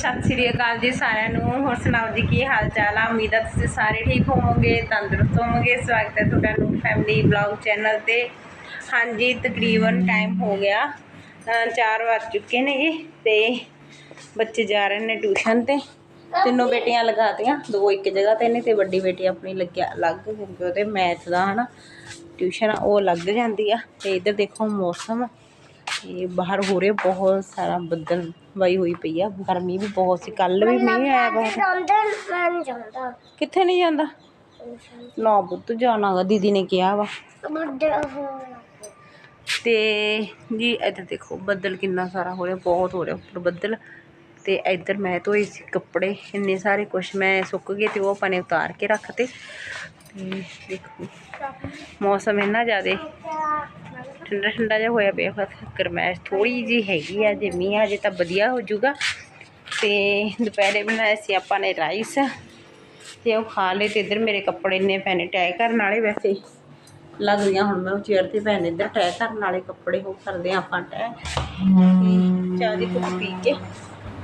ਸਤਿ ਸ੍ਰੀ ਅਕਾਲ ਜੀ ਸਾਰਿਆਂ ਨੂੰ। ਹੋਰ ਸੁਣਾਓ ਜੀ, ਕੀ ਹਾਲ ਚਾਲ ਆ? ਉਮੀਦ ਆ ਤੁਸੀਂ ਸਾਰੇ ਠੀਕ ਹੋਵੋਗੇ, ਤੰਦਰੁਸਤ ਹੋਵੋਗੇ। ਸਵਾਗਤ ਹੈ ਤੁਹਾਡਾ ਨੂੰ ਫੈਮਿਲੀ ਬਲੌਗ ਚੈਨਲ ਤੇ। ਹਾਂਜੀ, ਤਕਰੀਬਨ ਟਾਈਮ ਹੋ ਗਿਆ। 4 ਵੱਜ ਚੁੱਕੇ ਨੇ ਜੀ ਤੇ ਬੱਚੇ ਜਾ ਰਹੇ ਨੇ ਟਿਊਸ਼ਨ ਤੇ। ਤਿੰਨੋਂ ਬੇਟੀਆਂ ਲਗਾਤੀਆਂ, ਦੋ ਇੱਕ ਜਗ੍ਹਾ ਤੇ ਨੇ ਤੇ ਵੱਡੀ ਬੇਟੀ ਆਪਣੀ ਲੱਗਿਆ ਅਲੱਗ, ਕਿਉਂਕਿ ਉਹਦੇ ਮੈਥ ਦਾ ਹਨਾ। ਟਿਊਸ਼ਨ ਉਹ ਲੱਗ ਜਾਂਦੀ ਆ। ਤੇ ਇੱਧਰ ਦੇਖੋ ਮੌਸਮ। ਇਹ ਬਾਹਰ ਹੋ ਰਿਹਾ ਬਹੁਤ ਸਾਰਾ ਬੱਦਲ ਵਾਈ ਹੋਈ ਪਈ ਆ ਗਰਮੀ ਵੀ ਬਹੁਤ ਸੀ ਕੱਲ ਵੀ ਮੀਂਹ ਆਇਆ ਬਹੁਤ ਕਿੱਥੇ ਨਹੀਂ ਜਾਂਦਾ? ਨਾ ਪੁੱਤ ਜਾਣਾਗਾ ਦੀਦੀ ਨੇ ਕਿਹਾ ਵਾ। ਤੇ ਜੀ ਇੱਧਰ ਦੇਖੋ ਬੱਦਲ ਕਿੰਨਾ ਸਾਰਾ ਹੋ ਰਿਹਾ ਬਹੁਤ ਹੋ ਰਿਹਾ ਉੱਪਰ ਬੱਦਲ। ਤੇ ਇੱਧਰ ਮੈਂ ਧੋਏ ਸੀ ਕੱਪੜੇ ਇੰਨੇ ਸਾਰੇ ਕੁਛ ਮੈਂ ਸੁੱਕ ਗਏ ਤੇ ਉਹ ਆਪਾਂ ਨੇ ਉਤਾਰ ਕੇ ਰੱਖਤੇ। ਤੇ ਦੇਖੋ ਮੌਸਮ ਇੰਨਾ ਜ਼ਿਆਦਾ। ਠੰਡਾ ਠੰਡਾ ਜਿਹਾ ਹੋਇਆ ਪਿਆ, ਬਸ ਗਰਮੈਸ਼ ਥੋੜੀ ਜੀ ਹੈਗੀ ਆ, ਜੇ ਮੀਂਹ ਆ ਜੇ ਤਾਂ ਵਧੀਆ ਹੋ ਜਾਊਗਾ। ਤੇ ਦੁਪਹਿਰੇ ਬਣਾਏ ਸੀ ਆਪਾਂ ਨੇ ਰਾਈਸ ਤੇ ਉਹ ਖਾ ਲਏ ਤੇ ਇੱਧਰ ਮੇਰੇ ਕੱਪੜੇ ਨੇ ਪੈਣੇ ਟੈ ਕਰਨ ਵਾਲੇ ਵੈਸੇ। ਲੱਗ ਗਈਆਂ ਹੁਣ ਮੈਂ ਉਹ ਚੇਅਰ ਤੇ ਪੈਣ ਇੱਧਰ ਟੈ ਕਰਨ ਵਾਲੇ ਕੱਪੜੇ, ਉਹ ਕਰਦੇ ਆ ਆਪਾਂ ਟੈ ਚਾਹ ਦੀ ਕੁੱਪ ਪੀ ਕੇ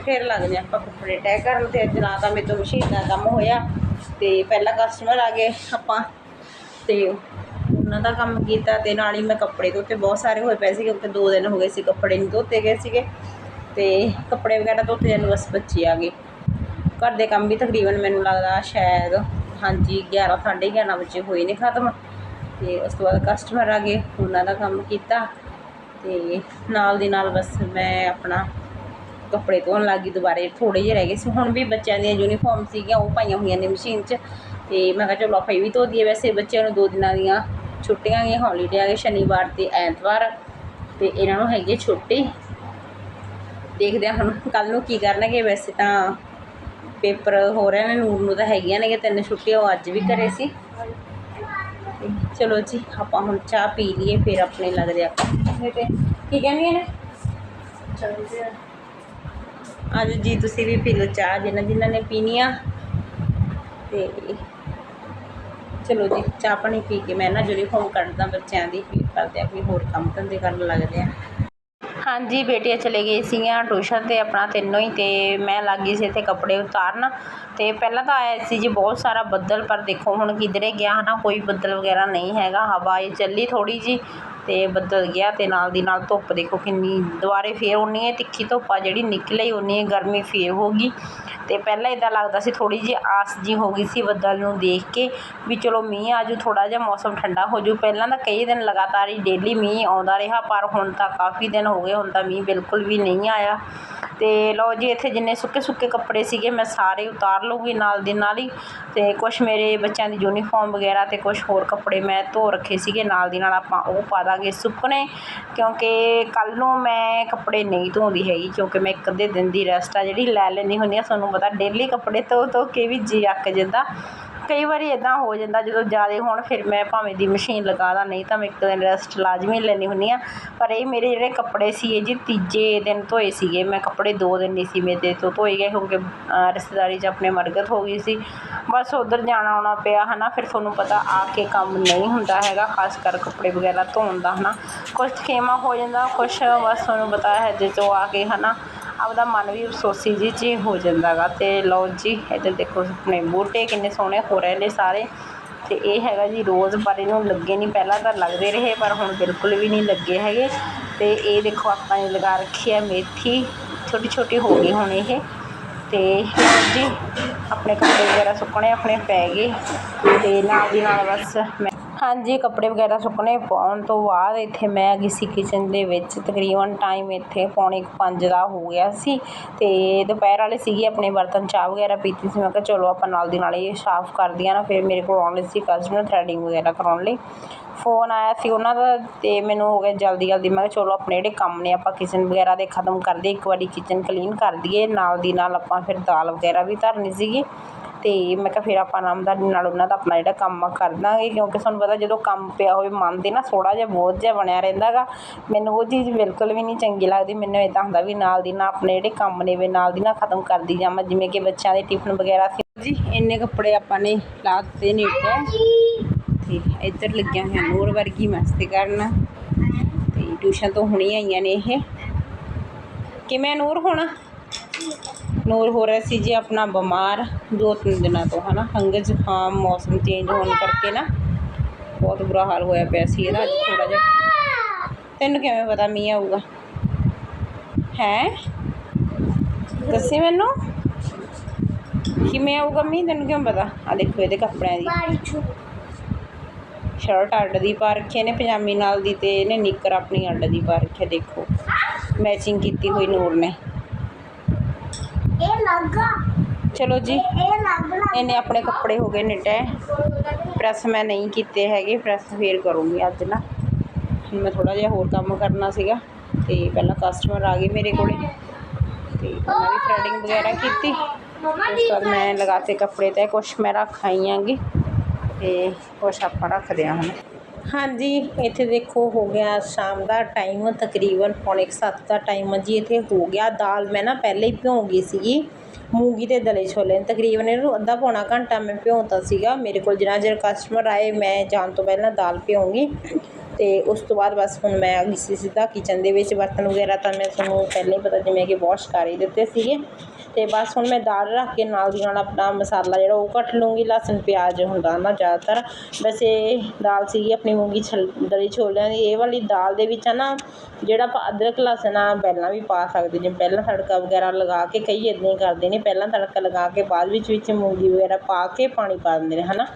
ਫਿਰ ਲੱਗਦੇ ਆਪਾਂ ਕੱਪੜੇ ਟੈ ਕਰਨ ਤੇ ਅੱਜ ਨਾ ਤਾਂ ਮੇਰੇ ਤੋਂ ਮਸ਼ੀਨ ਦਾ ਕੰਮ ਹੋਇਆ ਤੇ ਪਹਿਲਾ ਕਸਟਮਰ ਆ ਗਏ ਆਪਾਂ ਤੇ ਉਹਨਾਂ ਦਾ ਕੰਮ ਕੀਤਾ ਤੇ ਨਾਲ ਹੀ ਮੈਂ ਕੱਪੜੇ ਧੋਤੇ, ਬਹੁਤ ਸਾਰੇ ਹੋਏ ਪਏ ਸੀ ਕਿਉਂਕਿ ਦੋ ਦਿਨ ਹੋ ਗਏ ਸੀ ਕੱਪੜੇ ਨਹੀਂ ਧੋਤੇ ਗਏ ਸੀਗੇ ਤੇ ਕੱਪੜੇ ਵਗੈਰਾ ਧੋਤੇ ਜਾਨ ਬਸ ਬੱਚੇ ਆ ਗਏ ਘਰ ਦੇ ਕੰਮ ਵੀ ਤਕਰੀਬਨ ਮੈਨੂੰ ਲੱਗਦਾ ਸ਼ਾਇਦ ਹਾਂਜੀ 11 11:30 ਵਜੇ ਹੋਏ ਨੇ ਖਤਮ। ਤੇ ਉਸ ਤੋਂ ਬਾਅਦ ਕਸਟਮਰ ਆ ਗਏ, ਉਹਨਾਂ ਦਾ ਕੰਮ ਕੀਤਾ ਤੇ ਨਾਲ ਦੀ ਨਾਲ ਬਸ ਮੈਂ ਆਪਣਾ ਕੱਪੜੇ ਧੋਣ ਲੱਗੀ ਦੁਬਾਰੇ ਥੋੜੇ ਜਿਹੇ ਰਹਿ ਗਏ ਸੀ। ਹੁਣ ਵੀ ਬੱਚਿਆਂ ਦੀਆਂ ਯੂਨੀਫਾਰਮ ਸੀਗੀਆਂ, ਉਹ ਪਾਈਆਂ ਹੋਈਆਂ ਨੇ ਮਸ਼ੀਨ 'ਚ ਤੇ ਮੈਂ ਕਿਹਾ ਚਲੋ ਆਪਾਂ ਇਹ ਵੀ ਧੋ ਦਈਏ, ਵੈਸੇ ਬੱਚਿਆਂ ਨੂੰ ਦੋ ਦਿਨਾਂ ਦੀਆਂ ਛੁੱਟੀਆਂ ਗਈਆਂ ਹੌਲੀਡੇ ਆ ਗਏ ਸ਼ਨੀਵਾਰ ਤੇ ਐਤਵਾਰ ਤੇ ਇਹਨਾਂ ਨੂੰ ਹੈਗੀ ਹੈ ਛੁੱਟੀ। ਦੇਖਦੇ ਹਾਂ ਹੁਣ ਕੱਲ ਨੂੰ ਕੀ ਕਰਨਗੇ। ਵੈਸੇ ਤਾਂ ਪੇਪਰ ਹੋ ਰਹੇ ਨੇ ਨੂਰ ਨੂੰ ਤਾਂ ਹੈਗੀਆਂ ਨੇ ਤਿੰਨ ਛੁੱਟੀਆਂ ਉਹ ਅੱਜ ਵੀ ਘਰੇ ਸੀ। ਚਲੋ ਜੀ ਆਪਾਂ ਹੁਣ ਚਾਹ ਪੀ ਲਈਏ ਫਿਰ ਆਪਣੇ ਲੱਗਦੇ ਆਪਾਂ। ਤੇ ਕੀ ਕਹਿੰਦੀਆਂ ਨੇ? ਅੱਜ ਜੀ ਤੁਸੀਂ ਵੀ ਪੀ ਲਓ ਚਾਹ ਜਿਨ੍ਹਾਂ ਜਿਨ੍ਹਾਂ ਨੇ ਪੀਣੀ ਆ। ਤੇ ਚਲੋ ਜੀ, ਚਾਹ ਪਾਣੀ ਪੀ ਕੇ ਮੈਂ ਨਾ ਯੂਨੀਫਾਰਮ ਕੱਢਦਾ ਬੱਚਿਆਂ ਦੀ ਫਿਰ ਕਰਦੇ ਆ, ਕੋਈ ਹੋਰ ਕੰਮ ਧੰਦੇ ਕਰਨ ਲੱਗਦੇ ਆ। ਹਾਂਜੀ, ਬੇਟੀਆਂ ਚਲੇ ਗਈ ਸੀਗੀਆਂ ਟਿਊਸ਼ਨ ਤੇ, ਆਪਣਾ ਤਿੰਨੋਂ ਹੀ ਤੇ ਮੈਂ ਲੱਗ ਗਈ ਸੀ ਇੱਥੇ ਕੱਪੜੇ ਉਤਾਰਨ ਤੇ ਪਹਿਲਾਂ ਤਾਂ ਆਇਆ ਸੀ ਜੀ ਬਹੁਤ ਸਾਰਾ ਬੱਦਲ, ਪਰ ਦੇਖੋ ਹੁਣ ਕਿਧਰੇ ਗਿਆ ਹਨਾ, ਕੋਈ ਬੱਦਲ ਵਗੈਰਾ ਨਹੀਂ ਹੈਗਾ, ਹਵਾ ਇਹ ਚੱਲੀ ਥੋੜੀ ਜੀ ਅਤੇ ਬੱਦਲ ਗਿਆ ਅਤੇ ਨਾਲ ਦੀ ਨਾਲ ਧੁੱਪ ਦੇਖੋ ਕਿੰਨੀ ਦੁਬਾਰੇ ਫੇਰ ਉਨੀ ਹੀ ਤਿੱਖੀ ਧੁੱਪ ਆ ਜਿਹੜੀ ਨਿਕਲੀ ਉਨੀ ਹੀ ਗਰਮੀ ਫੇਰ ਹੋ ਗਈ। ਅਤੇ ਪਹਿਲਾਂ ਇੱਦਾਂ ਲੱਗਦਾ ਸੀ ਥੋੜ੍ਹੀ ਜਿਹੀ ਆਸ ਜੀ ਹੋ ਗਈ ਸੀ ਬੱਦਲ ਨੂੰ ਦੇਖ ਕੇ ਵੀ ਚਲੋ ਮੀਂਹ ਆਜੂ ਥੋੜ੍ਹਾ ਜਿਹਾ ਮੌਸਮ ਠੰਡਾ ਹੋ ਜੂ ਪਹਿਲਾਂ ਤਾਂ ਕਈ ਦਿਨ ਲਗਾਤਾਰ ਹੀ ਡੇਲੀ ਮੀਂਹ ਆਉਂਦਾ ਰਿਹਾ, ਪਰ ਹੁਣ ਤਾਂ ਕਾਫੀ ਦਿਨ ਹੋ ਗਏ, ਹੁਣ ਤਾਂ ਮੀਂਹ ਬਿਲਕੁਲ ਵੀ ਨਹੀਂ ਆਇਆ। ਅਤੇ ਲਓ ਜੀ, ਇੱਥੇ ਜਿੰਨੇ ਸੁੱਕੇ ਸੁੱਕੇ ਕੱਪੜੇ ਸੀਗੇ, ਮੈਂ ਸਾਰੇ ਉਤਾਰ ਲਊਂਗੀ ਨਾਲ ਦੀ ਨਾਲ ਹੀ। ਅਤੇ ਕੁਛ ਮੇਰੇ ਬੱਚਿਆਂ ਦੀ ਯੂਨੀਫਾਰਮ ਵਗੈਰਾ ਅਤੇ ਕੁਛ ਹੋਰ ਕੱਪੜੇ ਮੈਂ ਧੋ ਰੱਖੇ ਸੀਗੇ, ਨਾਲ ਦੀ ਨਾਲ ਆਪਾਂ ਉਹ ਪਾ ਦਾਂਗੇ। ਸੁੱਕਣੇ ਕਿਉਂਕਿ ਕੱਲ੍ਹ ਨੂੰ ਮੈਂ ਕੱਪੜੇ ਨਹੀਂ ਧੋਂਦੀ ਹੈਗੀ, ਕਿਉਂਕਿ ਮੈਂ ਇੱਕ ਅੱਧੇ ਦਿਨ ਦੀ ਰੈਸਟ ਆ ਜਿਹੜੀ ਲੈ ਲੈਂਦੀ ਹੁੰਦੀ ਹਾਂ ਤੁਹਾਨੂੰ ਪਤਾ ਡੇਲੀ ਕੱਪੜੇ ਧੋ ਧੋ ਕੇ ਵੀ ਜੀ ਅੱਕ ਜਾਂਦਾ। ਕਈ ਵਾਰੀ ਇਦਾਂ ਹੋ ਜਾਂਦਾ ਜਦੋਂ ਜ਼ਿਆਦਾ ਹੋਣ, ਫਿਰ ਮੈਂ ਭਾਵੇਂ ਦੀ ਮਸ਼ੀਨ ਲਗਾ ਦਾਂ, ਨਹੀਂ ਤਾਂ ਮੈਂ ਇੱਕ ਦਿਨ ਰੈਸਟ ਲਾਜ਼ਮੀ ਲੈਂਦੀ ਹੁੰਦੀ ਹਾਂ ਪਰ ਇਹ ਮੇਰੇ ਜਿਹੜੇ ਕੱਪੜੇ ਸੀ, ਇਹ ਜੀ ਤੀਜੇ ਦਿਨ ਧੋਏ ਸੀਗੇ। ਮੈਂ ਕੱਪੜੇ ਦੋ ਦਿਨ ਨਹੀਂ ਸੀ ਮੇਰੇ ਤੋਂ ਧੋਏ ਗਏ, ਕਿਉਂਕਿ ਰਿਸ਼ਤੇਦਾਰੀ 'ਚ ਆਪਣੇ ਮਰਗਤ ਹੋ ਗਈ ਸੀ। ਬਸ ਉਧਰ ਜਾਣਾ ਆਉਣਾ ਪਿਆ ਹੈ ਨਾ ਫਿਰ ਤੁਹਾਨੂੰ ਪਤਾ ਆ ਕੇ ਕੰਮ ਨਹੀਂ ਹੁੰਦਾ ਹੈਗਾ, ਖਾਸ ਕਰ ਕੱਪੜੇ ਵਗੈਰਾ ਧੋਣ ਦਾ ਹੈ ਨਾ ਕੁਛ ਖੇਮਾ ਹੋ ਜਾਂਦਾ, ਕੁਛ ਬਸ ਤੁਹਾਨੂੰ ਪਤਾ ਹੈ ਜੇ ਤੋਂ ਆ ਕੇ ਹੈ ਨਾ ਆਪਦਾ ਮਨ ਵੀ ਅਫਸੋਸੀ ਜੀ ਚ ਹੋ ਜਾਂਦਾ ਗਾ ਅਤੇ ਲਓ ਜੀ, ਇੱਧਰ ਦੇਖੋ ਆਪਣੇ ਬੂਟੇ ਕਿੰਨੇ ਸੋਹਣੇ ਹੋ ਰਹੇ ਨੇ ਸਾਰੇ। ਅਤੇ ਇਹ ਹੈਗਾ ਜੀ ਰੋਜ਼, ਪਰ ਇਹਨੂੰ ਲੱਗੇ ਨਹੀਂ ਪਹਿਲਾਂ ਤਾਂ ਲੱਗਦੇ ਰਹੇ, ਪਰ ਹੁਣ ਬਿਲਕੁਲ ਵੀ ਨਹੀਂ ਲੱਗੇ ਹੈਗੇ। ਅਤੇ ਇਹ ਦੇਖੋ ਆਪਾਂ ਨੇ ਲਗਾ ਰੱਖੀ ਹੈ ਮੇਥੀ ਛੋਟੀ ਛੋਟੀ ਹੋ ਗਈ ਹੁਣ ਇਹ। ਅਤੇ ਲਓ ਜੀ, ਆਪਣੇ ਕੱਪੜੇ ਵਗੈਰਾ ਸੁੱਕਣੇ ਆਪਣੇ ਪੈ ਗਏ। ਅਤੇ ਨਾਲ ਦੀ ਨਾਲ ਬਸ ਮੈਂ ਹਾਂਜੀ, ਕੱਪੜੇ ਵਗੈਰਾ ਸੁੱਕਣੇ ਪਾਉਣ ਤੋਂ ਬਾਅਦ ਇੱਥੇ ਮੈਂ ਆ ਗਈ ਸੀ ਕਿਚਨ ਦੇ ਵਿੱਚ। ਤਕਰੀਬਨ ਟਾਈਮ ਇੱਥੇ ਪੌਣੇ 5 ਦਾ ਹੋ ਗਿਆ ਸੀ ਅਤੇ ਦੁਪਹਿਰ ਵਾਲੇ ਸੀਗੇ, ਆਪਣੇ ਬਰਤਨ ਚਾਹ ਵਗੈਰਾ ਪੀਤੀ ਸੀ। ਮੈਂ ਕਿਹਾ ਚਲੋ ਆਪਾਂ ਨਾਲ ਦੀ ਨਾਲ ਇਹ ਸਾਫ਼ ਕਰਦੀਆਂ ਨਾ, ਫਿਰ ਮੇਰੇ ਕੋਲ ਆਉਣ ਲਈ ਸੀ ਕਸਟਮਰ ਥਰੈਡਿੰਗ ਵਗੈਰਾ ਕਰਾਉਣ ਲਈ। ਫੋਨ ਆਇਆ ਸੀ ਉਹਨਾਂ ਦਾ ਅਤੇ ਮੈਨੂੰ ਹੋ ਗਿਆ ਜਲਦੀ ਜਲਦੀ, ਮੈਂ ਕਿਹਾ ਚਲੋ ਆਪਣੇ ਜਿਹੜੇ ਕੰਮ ਨੇ ਆਪਾਂ ਕਿਚਨ ਵਗੈਰਾ ਦੇ ਖਤਮ ਕਰ ਦਈਏ, ਇੱਕ ਵਾਰੀ ਕਿਚਨ ਕਲੀਨ ਕਰ ਦਈਏ। ਨਾਲ ਦੀ ਨਾਲ ਆਪਾਂ ਫਿਰ ਦਾਲ ਵਗੈਰਾ ਵੀ ਧਰਨੀ ਸੀਗੀ। ਤੇ ਮੈਂ ਕਿਹਾ ਫਿਰ ਆਪਾਂ ਆਰਾਮਦਾਰੀ ਨਾਲ ਉਹਨਾਂ ਦਾ ਆਪਣਾ ਜਿਹੜਾ ਕੰਮ ਆ ਕਰ ਦਾਂਗੇ ਕਿਉਂਕਿ ਤੁਹਾਨੂੰ ਪਤਾ ਜਦੋਂ ਕੰਮ ਪਿਆ ਹੋਵੇ, ਮਨ ਦੇ ਨਾ ਥੋੜਾ ਜਿਹਾ ਬੋਝ ਜਿਹਾ ਬਣਿਆ ਰਹਿੰਦਾ ਗਾ ਮੈਨੂੰ ਉਹ ਚੀਜ਼ ਬਿਲਕੁਲ ਵੀ ਨਹੀਂ ਚੰਗੀ ਲੱਗਦੀ, ਮੈਨੂੰ ਇਦਾਂ ਹੁੰਦਾ ਵੀ ਨਾਲ ਦੀ ਨਾਲ ਆਪਣੇ ਜਿਹੜੇ ਕੰਮ ਨੇ ਵੀ ਨਾਲ ਦੀ ਨਾਲ ਖਤਮ ਕਰਦੀ ਜਾਵਾਂ ਜਿਵੇਂ ਕਿ ਬੱਚਿਆਂ ਦੇ ਟਿਫਨ ਵਗੈਰਾ ਸੀ। ਜੀ, ਇੰਨੇ ਕੱਪੜੇ ਆਪਾਂ ਨੇ ਲਾ ਦਿੱਤੇ ਨੇ ਤੇ ਇੱਧਰ ਲੱਗਿਆ ਹੋਇਆ ਨੂਰ ਵਰਗੀ ਮਸਤੀ ਕਰਨ। ਤੇ ਟਿਊਸ਼ਨ ਤੋਂ ਹੁਣੀ ਆਈਆਂ ਨੇ ਇਹ। ਕਿਵੇਂ ਨੂਰ ਹੁਣ? ਨੂਰ ਹੋ ਰਿਹਾ ਸੀ ਜੀ ਆਪਣਾ ਬਿਮਾਰ ਦੋ ਤਿੰਨ ਦਿਨਾਂ ਤੋਂ ਹਨਾ? ਖੰਘ ਜ਼ੁਕਾਮ ਮੌਸਮ ਚੇਂਜ ਹੋਣ ਕਰਕੇ ਨਾ ਬਹੁਤ ਬੁਰਾ ਹਾਲ ਹੋਇਆ ਪਿਆ ਸੀ ਇਹਦਾ ਅੱਜ ਥੋੜਾ ਜਿਹਾ। ਤੈਨੂੰ ਕਿਵੇਂ ਪਤਾ ਮੀਂਹ ਆਊਗਾ? ਹੈ? ਦੱਸੀ ਮੈਨੂੰ? ਕਿਵੇਂ ਆਊਗਾ ਮੀਂਹ? ਤੈਨੂੰ ਕਿਵੇਂ ਪਤਾ? ਆ ਦੇਖੋ ਇਹਦੇ ਕੱਪੜਿਆਂ ਦੀ। ਸ਼ਰਟ ਅੱਡ ਦੀ ਪਾ ਰੱਖੀ ਨੇ ਪਜਾਮੀ ਨਾਲ ਦੀ ਤੇ ਇਹਨੇ ਨਿੱਕਰ ਆਪਣੀ ਅੱਡ ਦੀ ਪਾ ਰੱਖੀ ਆ, ਦੇਖੋ। ਮੈਚਿੰਗ ਕੀਤੀ ਹੋਈ ਨੂਰ ਨੇ। ਇਹ ਲੱਗਾ ਚਲੋ ਜੀ। ਇਹ ਇਹਨੇ ਆਪਣੇ ਕੱਪੜੇ ਹੋ ਗਏ ਨੇ ਤੈ ਪ੍ਰੈਸ ਮੈਂ ਨਹੀਂ ਕੀਤੇ ਹੈਗੇ ਪ੍ਰੈਸ ਫੇਰ ਕਰੂੰਗੀ ਅੱਜ ਨਾ। ਹੁਣ ਮੈਂ ਥੋੜਾ ਜਿਹਾ ਹੋਰ ਕੰਮ ਕਰਨਾ ਸੀਗਾ ਤੇ ਪਹਿਲਾਂ ਕਸਟਮਰ ਆ ਗਏ ਮੇਰੇ ਕੋਲੇ। ਤੇ ਉਹਨਾਂ ਦੀ ਥ੍ਰੈਡਿੰਗ ਵਗੈਰਾ ਕੀਤੀ। ਉਸ ਤੋਂ ਬਾਅਦ ਮੈਂ ਲਗਾਤੇ ਕੱਪੜੇ ਤੇ ਕੁਛ ਮੈਂ ਰੱਖ ਆਈ ਆਂਗੀ ਤੇ ਕੁਛ ਆਪਾਂ ਰੱਖਦੇ ਹਾਂ ਹੁਣ। ਹਾਂਜੀ, ਇੱਥੇ ਦੇਖੋ ਹੋ ਗਿਆ ਸ਼ਾਮ ਦਾ ਟਾਈਮ ਤਕਰੀਬਨ ਪੌਣੇ ਕੁ ਸੱਤ ਦਾ ਟਾਈਮ ਆ ਜੀ। ਇੱਥੇ ਹੋ ਗਿਆ ਦਾਲ, ਮੈਂ ਨਾ ਪਹਿਲੇ ਹੀ ਭਿਉਂ ਗਈ ਸੀਗੀ। ਮੂੰਗੀ ਤੇ ਦਲੇ ਛੋਲੇ ਨੇ ਤਕਰੀਬਨ ਇਹਨੂੰ ਅੱਧਾ ਪੌਣਾ ਘੰਟਾ ਮੈਂ ਭਿਉਂਤਾ ਸੀਗਾ। ਮੇਰੇ ਕੋਲ ਜਿੰਨਾ ਚਿਰ ਕਸਟਮਰ ਆਏ, ਮੈਂ ਜਾਣ ਤੋਂ ਪਹਿਲਾਂ ਦਾਲ ਭਿਉਂਗੀ। ਤੇ ਉਸ ਤੋਂ ਬਾਅਦ ਬਸ ਹੁਣ ਮੈਂ ਆ ਗਈ ਸੀ ਸਿੱਧਾ ਕਿਚਨ ਦੇ ਵਿੱਚ, ਬਰਤਨ ਵਗੈਰਾ ਤਾਂ ਮੈਂ ਤੁਹਾਨੂੰ ਪਹਿਲਾਂ ਹੀ ਪਤਾ ਜਿਵੇਂ ਕਿ ਵਾਸ਼ ਕਰ ਹੀ ਦਿੱਤੇ ਸੀਗੇ। ਅਤੇ ਬਸ ਹੁਣ ਮੈਂ ਦਾਲ ਰੱਖ ਕੇ ਨਾਲ ਦੀ ਨਾਲ ਆਪਣਾ ਮਸਾਲਾ ਜਿਹੜਾ ਉਹ ਕੱਟ ਲੂੰਗੀ, ਲਸਣ, ਪਿਆਜ਼ ਹੁੰਦਾ ਨਾ ਜ਼ਿਆਦਾਤਰ। ਵੈਸੇ ਦਾਲ ਸੀਗੀ ਆਪਣੀ ਮੂੰਗੀ ਛਲ ਦਲੀ ਛੋਲਿਆਂ ਦੀ। ਇਹ ਵਾਲੀ ਦਾਲ ਦੇ ਵਿੱਚ ਹੈ ਨਾ ਜਿਹੜਾ ਆਪਾਂ ਅਦਰਕ, ਲਸਣ ਆ, ਪਹਿਲਾਂ ਵੀ ਪਾ ਸਕਦੇ ਜਿਵੇਂ ਪਹਿਲਾਂ ਤੜਕਾ ਵਗੈਰਾ ਲਗਾ ਕੇ, ਕਈ ਇੱਦਾਂ ਹੀ ਕਰਦੇ ਨੇ। ਪਹਿਲਾਂ ਤੜਕਾ ਲਗਾ ਕੇ, ਬਾਅਦ ਵਿੱਚ ਵਿੱਚ ਮੂੰਗੀ ਵਗੈਰਾ ਪਾ ਕੇ ਪਾਣੀ ਪਾ ਦਿੰਦੇ ਨੇ ਹੈ ਨਾ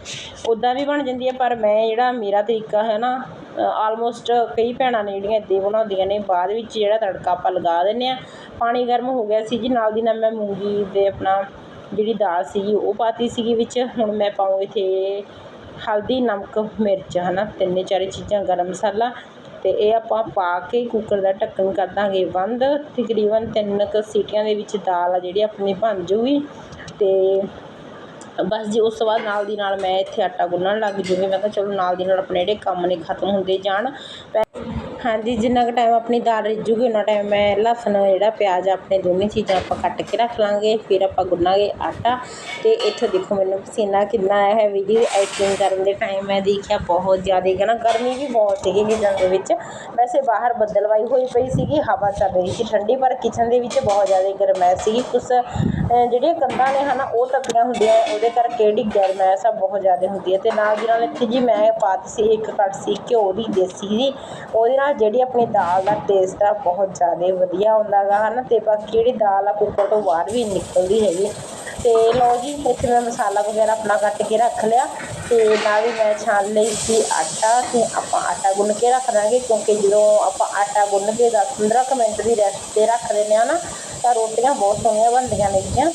ਉੱਦਾਂ ਵੀ ਬਣ ਜਾਂਦੀ ਹੈ ਪਰ ਮੈਂ ਜਿਹੜਾ ਮੇਰਾ ਤਰੀਕਾ ਹੈ ਨਾ ਆਲਮੋਸਟ ਕਈ ਭੈਣਾਂ ਨੇ ਜਿਹੜੀਆਂ ਇੱਦਾਂ ਹੀ ਬਣਾਉਂਦੀਆਂ ਨੇ, ਬਾਅਦ ਵਿੱਚ ਜਿਹੜਾ ਤੜਕਾ ਆਪਾਂ ਲਗਾ ਦਿੰਦੇ ਹਾਂ, ਪਾਣੀ ਗਰਮ ਹੋ ਗਿਆ ਸੀ ਜੀ, ਨਾਲ ਦੀ ਨਾਲ ਮੈਂ ਮੂੰਗੀ ਦੇ ਆਪਣਾ ਜਿਹੜੀ ਦਾਲ ਸੀਗੀ, ਉਹ ਪਾਤੀ ਸੀਗੀ ਵਿੱਚ, ਹੁਣ ਮੈਂ ਪਾਉਂ ਇੱਥੇ ਹਲਦੀ, ਨਮਕ, ਮਿਰਚ ਹੈ ਨਾ ਤਿੰਨੇ ਚਾਰੇ ਚੀਜ਼ਾਂ ਗਰਮ ਮਸਾਲਾ ਅਤੇ ਇਹ ਆਪਾਂ ਪਾ ਕੇ ਕੁੱਕਰ ਦਾ ਢੱਕਣ ਕਰ ਦਾਂਗੇ ਬੰਦ, ਤਕਰੀਬਨ ਤਿੰਨ ਕੁ ਸੀਟੀਆਂ ਦੇ ਵਿੱਚ ਦਾਲ ਆ ਜਿਹੜੀ ਆਪਣੀ ਬਣ ਜੂਗੀ ਅਤੇ ਬਸ ਜੀ, ਉਸ ਤੋਂ ਬਾਅਦ ਨਾਲ ਦੀ ਨਾਲ ਮੈਂ ਇੱਥੇ ਆਟਾ ਗੁੰਨਣ ਲੱਗ ਜੂਗੀ। ਮੈਂ ਕਿਹਾ ਚਲੋ ਨਾਲ ਦੀ ਨਾਲ ਆਪਣੇ ਜਿਹੜੇ ਕੰਮ ਨੇ ਖਤਮ ਹੁੰਦੇ ਜਾਣ। ਪੈ- ਹਾਂਜੀ, ਜਿੰਨਾ ਕੁ ਟਾਈਮ ਆਪਣੀ ਦਾਲ ਰਿੱਝੂਗੀ ਉਹਨਾਂ ਟਾਈਮ ਮੈਂ ਲਸਣ, ਜਿਹੜਾ ਪਿਆਜ਼, ਆਪਣੇ ਦੋਵੇਂ ਚੀਜ਼ਾਂ ਆਪਾਂ ਕੱਟ ਕੇ ਰੱਖ ਲਾਂਗੇ, ਫਿਰ ਆਪਾਂ ਗੁੰਨਾਂਗੇ ਆਟਾ। ਅਤੇ ਇੱਥੋਂ ਦੇਖੋ ਮੈਨੂੰ ਪਸੀਨਾ ਕਿੰਨਾ ਆਇਆ ਹੈ ਵੀਡੀਓ ਐਡੀਟਿੰਗ ਕਰਨ ਦੇ ਟਾਈਮ ਮੈਂ ਦੇਖਿਆ ਬਹੁਤ ਜ਼ਿਆਦਾ ਹੈ ਨਾ ਗਰਮੀ ਵੀ ਬਹੁਤ ਸੀਗੀ ਕਿਚਨ ਦੇ ਵਿੱਚ। ਵੈਸੇ ਬਾਹਰ ਬੱਦਲਵਾਈ ਹੋਈ ਪਈ ਸੀਗੀ, ਹਵਾ ਚੱਲ ਰਹੀ ਸੀ ਠੰਡੀ, ਪਰ ਕਿਚਨ ਦੇ ਵਿੱਚ ਬਹੁਤ ਜ਼ਿਆਦਾ ਗਰਮੈਸ਼ ਸੀਗੀ। ਕੁਛ ਜਿਹੜੀਆਂ ਕੰਧਾਂ ਨੇ ਹਨਾ, ਉਹ ਤਪੀਆਂ ਹੁੰਦੀਆਂ, ਉਹਦੇ ਕਰਕੇ ਜਿਹੜੀ ਗਰਮੈਸ਼ ਆ, ਬਹੁਤ ਜ਼ਿਆਦਾ ਹੁੰਦੀ ਹੈ। ਅਤੇ ਨਾਲ ਦੀ ਨਾਲ ਇੱਥੇ ਜੀ ਮੈਂ ਪਾਤੀ ਸੀ, ਇੱਕ ਕੜਛੀ ਘਿਓ ਦੀ, ਦੇਸੀ ਦੀ। ਉਹਦੇ ਨਾਲ ਜਿਹੜੀ ਆਪਣੀ ਦਾਲ ਦਾ ਟੇਸਟ ਆ ਬਹੁਤ ਜ਼ਿਆਦਾ ਵਧੀਆ ਹੁੰਦਾ ਗਾ, ਹਨਾ? ਤੇ ਬਾਕੀ ਜਿਹੜੀ ਦਾਲ ਆ ਕੁੱਕਰ ਤੋਂ ਬਾਹਰ ਵੀ ਨਿਕਲਦੀ ਹੈਗੀ ਤੇ ਲਓ ਜੀ, ਇੱਥੇ ਮੈਂ ਮਸਾਲਾ ਵਗੈਰਾ ਆਪਣਾ ਕੱਟ ਕੇ ਰੱਖ ਲਿਆ। ਤੇ ਨਾਲ ਹੀ ਮੈਂ ਛਾਣ ਲਈ ਸੀ ਆਟਾ, ਤੇ ਆਪਾਂ ਆਟਾ ਗੁੰਨ ਕੇ ਰੱਖ ਦਾਂਗੇ, ਕਿਉਂਕਿ ਜਦੋਂ ਆਪਾਂ ਆਟਾ ਗੁੰਨ ਕੇ 10-15 ਕੁ ਮਿੰਟ ਦੀ ਰੈਸਟ ਤੇ ਰੱਖ ਦਿੰਦੇ ਹਾਂ ਨਾ, ਤਾਂ ਰੋਟੀਆਂ ਬਹੁਤ ਸੋਹਣੀਆਂ ਬਣਦੀਆਂ ਨੇਗੀਆਂ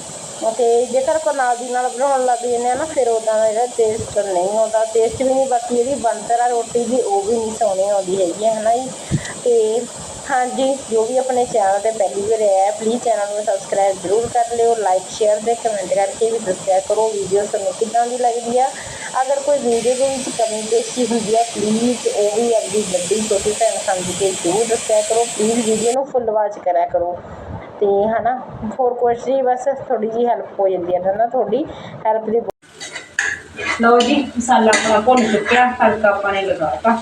ਅਤੇ ਜੇਕਰ ਆਪਾਂ ਨਾਲ ਦੀ ਨਾਲ ਬਣਾਉਣ ਲੱਗ ਜਾਂਦੇ ਆ ਨਾ, ਫਿਰ ਉੱਦਾਂ ਦਾ ਜਿਹੜਾ ਟੇਸਟ ਨਹੀਂ ਆਉਂਦਾ ਟੇਸਟ ਵੀ ਨਹੀਂ, ਬਾਕੀ ਜਿਹੜੀ ਬਣਤਰ ਆ ਰੋਟੀ ਦੀ, ਉਹ ਵੀ ਨਹੀਂ ਸੋਹਣੀ ਆਉਂਦੀ ਹੈਗੀ ਹੈ ਹੈ ਨਾ ਜੀ? ਅਤੇ ਹਾਂਜੀ, ਜੋ ਵੀ ਆਪਣੇ ਚੈਨਲ ਤੇ ਪਹਿਲੀ ਵਾਰ ਆਇਆ ਪਲੀਜ਼ ਚੈਨਲ ਨੂੰ ਸਬਸਕ੍ਰਾਈਬ ਜ਼ਰੂਰ ਕਰ ਲਿਓ ਲਾਈਕ ਸ਼ੇਅਰ ਤੇ ਕਮੈਂਟ ਕਰਕੇ ਵੀ ਦੱਸਿਆ ਕਰੋ ਵੀਡੀਓ ਤੁਹਾਨੂੰ ਕਿੱਦਾਂ ਦੀ ਲੱਗਦੀ ਆ। ਅਗਰ ਕੋਈ ਵੀਡੀਓ ਦੇ ਵਿੱਚ ਕਮੀ ਪੇਸ਼ੀ ਹੁੰਦੀ ਆ ਪਲੀਜ਼ ਉਹ ਵੀ ਆਪਣੀ ਵੱਡੀ ਛੋਟੀ ਭੈਣ ਸਮਝ ਕੇ ਜ਼ਰੂਰ ਦੱਸਿਆ ਕਰੋ ਪਲੀਜ਼ ਵੀਡੀਓ ਨੂੰ ਫੁੱਲ ਵਾਚ ਕਰਿਆ ਕਰੋ। ਹੈ ਨਾ ਹੋਰ ਕੁਛ ਨਹੀਂ ਬਸ ਥੋੜ੍ਹੀ ਜਿਹੀ ਹੈਲਪ ਹੋ ਜਾਂਦੀ ਹੈ ਨਾ ਤੁਹਾਡੀ ਹੈਲਪ ਦੀ ਲਓ ਜੀ, ਮਸਾਲਾ ਆਪਣਾ ਭੁੰਨ ਚੁੱਕਿਆ, ਹਲਕਾ ਆਪਾਂ ਨੇ ਲਗਾਤਾ।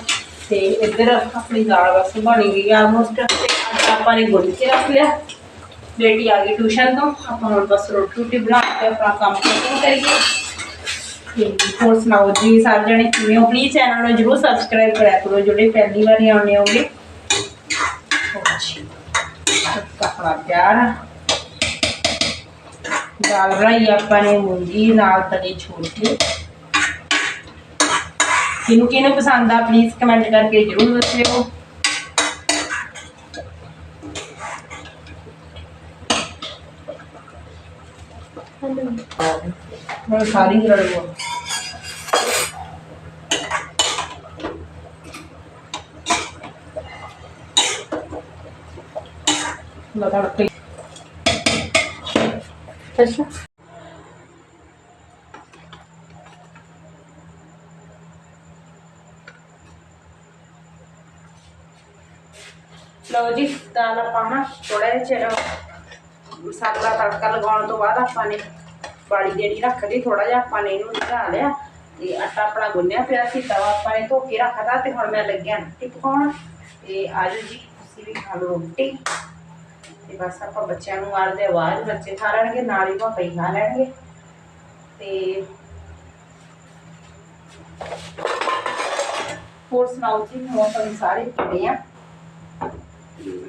ਤੇ ਇੱਧਰ ਆਪਣੀ ਦਾਲ ਬਸ ਬਣੀ ਗਈ ਆਲਮੋਸਟ ਤੇ ਆਟਾ ਆਪਾਂ ਨੇ ਗੁੰਨ ਕੇ ਰੱਖ ਲਿਆ। ਬੇਟੀ ਆ ਗਈ ਟਿਊਸ਼ਨ ਤੋਂ। ਆਪਾਂ ਹੁਣ ਬਸ ਰੋਟੀ ਰੋਟੀ ਬਣਾ ਕੇ ਆਪਣਾ ਕੰਮ ਖਤਮ ਕਰੀਏ। ਤੇ ਹੋਰ ਸੁਣਾਓ ਜੀ, ਸਾਰੇ ਜਣੇ ਕਿਵੇਂ ਹੋ? ਪਲੀਜ਼ ਚੈਨਲ ਨੂੰ ਜਰੂਰ ਸਬਸਕ੍ਰਾਈਬ ਕਰਿਆ ਕਰੋ, ਜਿਹੜੇ ਪਹਿਲੀ ਵਾਰੀ ਆਉਣੇ ਹੋਗੇ ਹੋਰ ਜੀ ਤਿਆਰ ਆ। ਦਾਲ ਬਣਾਈ ਆਪਾਂ ਨੇ ਮੂੰਗੀ ਨਾਲ ਤਲੀ ਛੋਟੀ। ਕਿਹਨੂੰ ਕਿਹਨੂੰ ਪਸੰਦ ਆ ਪਲੀਜ਼ ਕਮੈਂਟ ਕਰਕੇ ਜਰੂਰ ਦੱਸਿਓ। ਮੈਂ ਸਾਰੀ ਹੀ ਰੜਵਾ ਲਗਾ ਅੱਛਾ। ਲਓ ਜੀ, ਦਾਲ ਆਪਾਂ ਨਾ ਥੋੜਾ ਜਿਹਾ ਚਿਰ ਮਸਾਲਾ ਤੜਕਾ ਲਗਾਉਣ ਤੋਂ ਬਾਅਦ ਆਪਾਂ ਨੇ ਬਾੜੀ ਜਿਹੜੀ ਰੱਖਦੀ ਥੋੜਾ ਜਿਹਾ ਆਪਾਂ ਨੇ ਇਹਨੂੰ ਨਿਕਾਲ ਲਿਆ ਤੇ ਆਟਾ ਆਪਣਾ ਗੁੰਨਿਆ ਪਿਆ ਸੀ, ਤਵਾ ਆਪਾਂ ਨੇ ਧੋ ਕੇ ਰੱਖਦਾ ਤੇ ਹੁਣ ਮੈਂ ਲੱਗਿਆ ਰੋਟੀ ਪਕਾਉਣ। ਤੇ ਆਜੋ ਜੀ, ਤੁਸੀਂ ਵੀ ਖਾ ਲਓ ਰੋਟੀ। ਤੇ ਬਸ ਆਪਾਂ ਬੱਚਿਆਂ ਨੂੰ ਮਾਰਦੇ ਆਵਾਜ਼ ਬੱਚੇ ਖਾ ਲੈਣਗੇ, ਨਾਲ ਹੀ ਪਾਪਾ ਹੀ ਖਾ ਲੈਣਗੇ। ਤੇ ਹੋਰ ਸੁਣਾਓ ਜੀ, ਮੌਸਮ ਸਾਰੇ ਕਿਵੇਂ ਆ?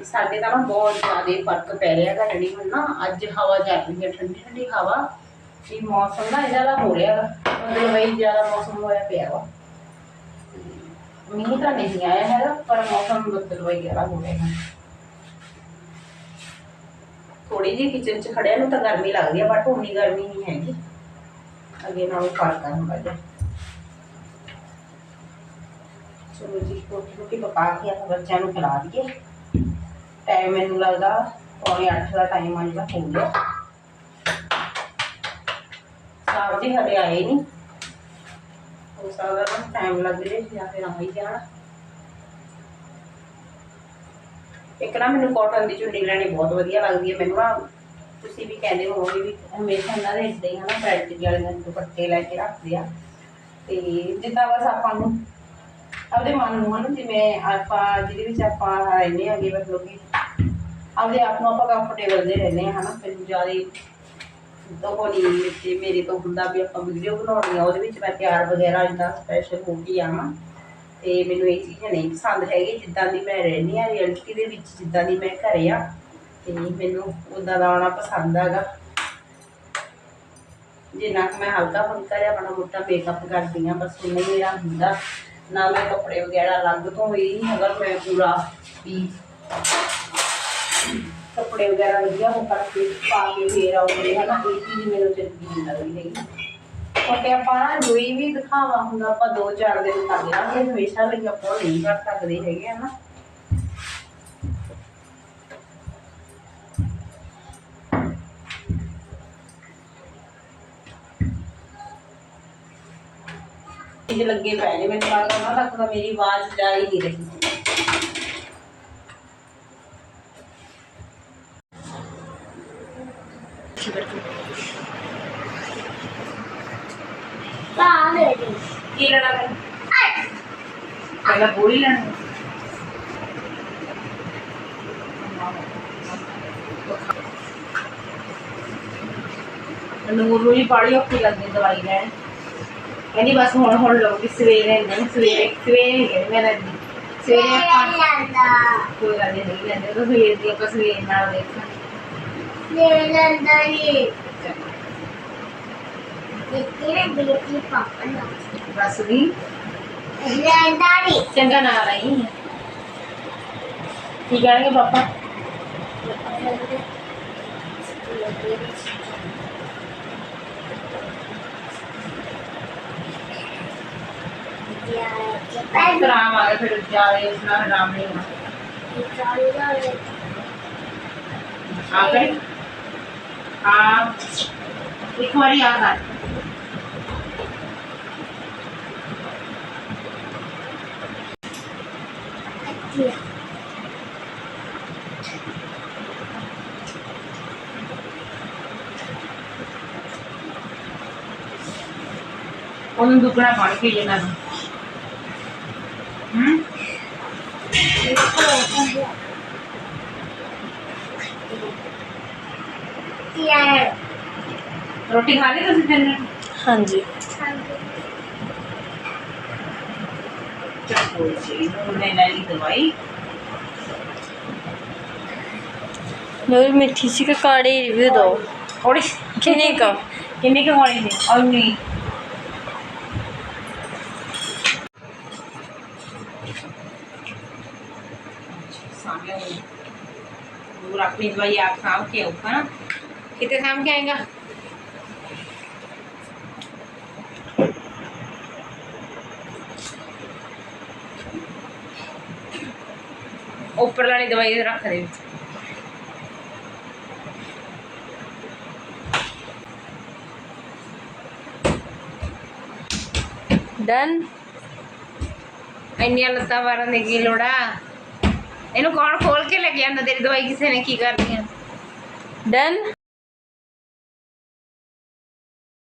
ਸਾਡੇ ਤਾਂ ਨਾ ਬਹੁਤ ਜ਼ਿਆਦਾ ਫ਼ਰਕ ਪੈ ਰਿਹਾ ਹੈਗਾ ਜਿਹੜੀ ਹੁਣ ਨਾ, ਅੱਜ ਹਵਾ ਜਾ ਰਹੀ ਹੈ, ਠੰਡੀ ਠੰਡੀ ਹਵਾ। ਵੀ ਮੌਸਮ ਨਾ ਇਹਦਾ ਦਾ ਹੋ ਰਿਹਾ ਹੈਗਾ ਮਤਲਬ ਵਈ ਜ਼ਿਆਦਾ ਮੌਸਮ ਹੋਇਆ ਪਿਆ ਵਾ। ਮੀਂਹ ਤਾਂ ਨਹੀਂ ਆਇਆ ਹੈਗਾ, ਪਰ ਮੌਸਮ ਬੱਦਲ ਹੋਈ ਗਿਆ ਹੋ ਰਿਹਾ ਹੈ ਥੋੜੀ ਜਿਹੀ ਕਿਚਨ 'ਚ ਖੜਿਆ ਨੂੰ ਤਾਂ ਗਰਮੀ ਲੱਗਦੀ ਆ ਬਟ ਉਨੀ ਗਰਮੀ ਨਹੀਂ ਹੈਗੀ। ਅੱਗੇ ਨਾਲੋਂ ਫ਼ਰਕ ਆ ਹੁੰਦਾ ਜਿਹਾ ਚਲੋ ਜੀ ਰੋਟੀ ਰੋਟੀ ਪਕਾ ਕੇ ਆਪਾਂ ਬੱਚਿਆਂ ਨੂੰ ਖਿਲਾ ਦਈਏ। ਟਾਈਮ ਮੈਨੂੰ ਲੱਗਦਾ ਪੌਣੇ 8 ਦਾ ਟਾਈਮ ਆ ਜਿਹੜਾ, ਹੋ ਗਿਆ। ਸਾਹਿਬ ਜੀ ਹਲੇ ਆਏ ਨਹੀਂ ਹੋ ਸਕਦਾ ਨਾ ਟਾਈਮ ਲੱਗ ਜੇ ਜਾਂ ਫਿਰ ਆ ਹੀ ਜਾਣ। ਇੱਕ ਨਾ ਮੈਨੂੰ ਕਾਟਨ ਦੀ ਚੁੰਨੀ ਲੈਣੀ ਬਹੁਤ ਵਧੀਆ ਲੱਗਦੀ ਹੈ, ਮੈਨੂੰ ਨਾ ਤੁਸੀਂ ਵੀ ਕਹਿੰਦੇ ਹੋਵੋਗੇ ਵੀ ਹਮੇਸ਼ਾ ਇਹਨਾਂ ਦੇ ਇਦਾਂ ਹੀ ਹਨਾ ਬੈਲਟ ਜਿਹੇ ਦੁਪੱਟੇ ਲੈ ਕੇ ਰੱਖਦੇ ਆ। ਤੇ ਜਿੱਦਾਂ ਬਸ ਆਪਾਂ ਨੂੰ ਆਪਦੇ ਮਨ ਨੂੰ ਹਨ ਜਿਵੇਂ ਆਪਾਂ ਜਿਹਦੇ ਵਿੱਚ ਆਪਾਂ ਰਹਿੰਦੇ ਹੈਗੇ ਮਤਲਬ ਕਿ ਆਪਦੇ ਆਪ ਨੂੰ ਆਪਾਂ ਕੰਫਰਟੇਬਲ ਦੇ ਰਹਿੰਦੇ ਹਾਂ ਹਨਾ। ਮੈਨੂੰ ਜ਼ਿਆਦਾ ਦੋ ਨਹੀਂ ਤੇ ਮੇਰੇ ਤੋਂ ਹੁੰਦਾ ਵੀ ਆਪਾਂ ਵੀਡੀਓ ਬਣਾਉਣੀ ਆ, ਉਹਦੇ ਵਿੱਚ ਮੈਂ ਤਿਆਰ ਵਗੈਰਾ ਜਿੱਦਾਂ ਸਪੈਸ਼ਲ ਹੋ ਕੇ ਆਵਾਂ ਤੇ ਮੈਨੂੰ ਇਹ ਚੀਜ਼ਾਂ ਨਹੀਂ ਪਸੰਦ ਹੈਗੀ ਜਿੱਦਾਂ ਦੀ ਮੈਂ ਰਹਿੰਦੀ ਆ ਰਿਐਲਿਟੀ ਦੇ ਵਿੱਚ ਜਿੱਦਾਂ ਦੀ ਮੈਂ ਘਰੇ ਆ ਤੇ ਮੈਨੂੰ ਉਦਾਂ ਦਾ ਆਉਣਾ ਪਸੰਦ ਹੈਗਾ। ਜਿੰਨਾ ਕੁ ਮੈਂ ਹਲਕਾ ਫੁਲਕਾ ਜਿਹਾ ਆਪਣਾ ਮੋਟਾ ਮੇਕਅਪ ਕਰਦੀ ਆ ਬਸ ਉਨਾ ਹੀ ਮੇਰਾ ਹੁੰਦਾ। ਨਾ ਮੈਂ ਕੱਪੜੇ ਵਗੈਰਾ ਅਲੱਗ ਤੋਂ ਹੋਈ ਹੈਗਾ, ਮੈਂ ਪੂਰਾ ਵੀ ਕੱਪੜੇ ਵਗੈਰਾ ਵਧੀਆ ਹੋ ਕਰਕੇ ਪਾ ਕੇ ਫੇਰ ਆਉਂਦੇ ਹਨਾ ਇਹ ਚੀਜ਼ ਮੈਨੂੰ ਚੰਗੀ ਨਹੀਂ ਲੱਗਦੀ ਹੈਗੀ। ਕਿਉਂਕਿ ਆਪਾਂ ਨਾ ਜੋਈ ਵੀ ਦਿਖਾਵਾ ਹੁੰਦਾ ਆਪਾਂ ਦੋ ਚਾਰ ਦਿਨ ਕਰ ਲਾਂਗੇ, ਹਮੇਸ਼ਾ ਲਈ ਆਪਾਂ ਉਹ ਨਹੀਂ ਕਰ ਸਕਦੇ ਹੈਗੇ ਹਨਾ ਇਹ ਲੱਗੇ ਪੈ ਨੇ, ਮੈਨੂੰ ਲੱਗਦਾ ਉਹਨਾਂ ਤੱਕ ਤਾਂ ਮੇਰੀ ਆਵਾਜ਼ ਜਾ ਹੀ ਨਹੀਂ ਰਹੀ ਤਾਂ ਮੇਰੀ ਕੀ ਲੈਣਾ ਫਿਰ ਪਹਿਲਾਂ ਪੂਰੀ ਲੈਣੀ। ਨੂਰ ਨੂੰ ਹੀ ਬੜੀ ਔਖੀ ਲੱਗਦੀ ਦਵਾਈ ਲੈਣ। ਕਹਿੰਦੀ ਬਸ ਹੁਣ ਹੁਣ ਲਊਗੀ ਸਵੇਰੇ ਨਹੀਂ ਸਵੇਰੇ ਸਵੇਰੇ ਨਹੀਂ ਮੈਂ ਲੈਂਦੀ। ਸਵੇਰੇ ਆਪਾਂ ਕੋਈ ਗੱਲ ਨਹੀਂ ਲੈਂਦੇ ਤਾਂ ਸਵੇਰ ਦੀ ਆਪਾਂ ਸਵੇਰ ਨਾਲ ਦੇਖਾਂਗੇ। ਲੈ ਲੰਦਾ ਇਹ ਕਿਹਨੇ ਬੇਟੀ ਪਾਪਾ ਨਾ। ਬਸ ਵੀ ਲੰਦਾ ਨਹੀਂ ਚੰਗਾ ਨਾ ਰਹੀ ਕੀ ਕਹਿਣਗੇ ਪਾਪਾ? ਆਰਾਮ ਆ ਗਿਆ, ਫਿਰ ਜਾਵੇ ਉਸ ਨਾਲ ਆਰਾਮ ਨਹੀਂ ਆ ਕਰੇ ਆ ਇੱਕ ਵਾਰੀ ਆ। ਕਰ ਉਹਨੂੰ ਦੁੱਗਣਾ ਪਾਣੀ ਪੀ ਲੈਣਾ ਤੂੰ ਹੂੰ ਰੋਟੀ ਖਾ ਲਈ ਤੁਸੀਂ ਦਵਾਈ ਨੂਰ ਮਿੱਠੀ ਸੀ ਕਿ ਕਾੜੀ ਰਿਵਿਊ ਦੋ ਥੋੜੀ ਕਿੰਨੇ ਕਾ ਕਿੰਨੇ ਕੁ ਖਾਣੀ ਸੀ ਔਰ ਨਹੀਂ ਸਾਹਮਣੇ ਉਹ ਆਪਣੀ ਦਵਾਈ ਆਪ ਖਾਓ ਕੇ ਆਉਗਾ ਕਿਤੇ ਸਾਮ ਕੇ ਆਏਗਾ ਉੱਪਰ ਵਾਲੀ ਦਵਾਈ ਰੱਖ ਦੇ ਵਿੱਚ। ਡਨ ਇੰਨੀਆਂ ਲੱਤਾਂ ਮਾਰਨ ਦੀ ਕੀ ਲੋੜਾ ਇਹਨੂੰ ਕੌਣ ਖੋਲ ਕੇ ਲੈ ਕੇ ਆਂਦਾ ਤੇਰੀ ਦਵਾਈ ਕਿਸੇ ਨੇ ਕੀ ਕਰਨੀ ਆ? ਡਨ